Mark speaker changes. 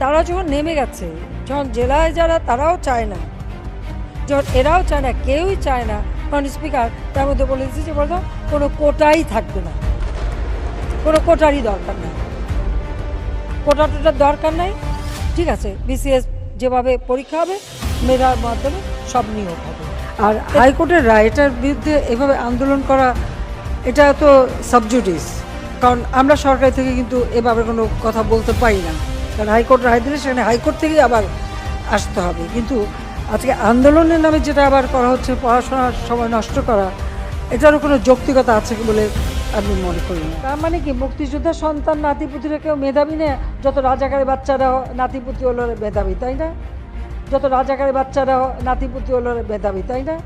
Speaker 1: তারা যখন নেমে গেছে, যখন জেলায় যারা, তারাও চায় না। যখন এরাও চায় না, কেউই চায় না কারণ স্পিকার, তার মধ্যে বলে দিচ্ছে যে, বলতো, কোনো কোটাই থাকবে না। কোনো কোটারই দরকার নেই। কোটা টোটার দরকার নাই। ঠিক আছে, বিসিএস যেভাবে পরীক্ষা হবে, মেধার মাধ্যমে সব নিয়োগ হবে। আর হাইকোর্টের রায় এটার বিরুদ্ধে এভাবে আন্দোলন করা, এটা তো সাবজুডিস কারণ আমরা সরকার থেকে কিন্তু এভাবে কোনো কথা বলতে পারি না। কারণ হাইকোর্ট রায় দিলে সেখানে হাইকোর্ট থেকেই আবার আসতে হবে। কিন্তু আজকে আন্দোলনের নামে যেটা আবার করা হচ্ছে, পড়াশোনার সময় নষ্ট করা, এটারও কোনো যৌক্তিকতা আছে কি বলে আমি মনে করি তার মানে কি, মুক্তিযোদ্ধার সন্তান নাতিপুতিরা কেউ মেধাবী না? যত রাজাকারের বাচ্চারা নাতিপুতি হলো মেধাবী, তাই না? যত রাজাকারের বাচ্চারা নাতিপুতি হলো মেধাবী, তাই না?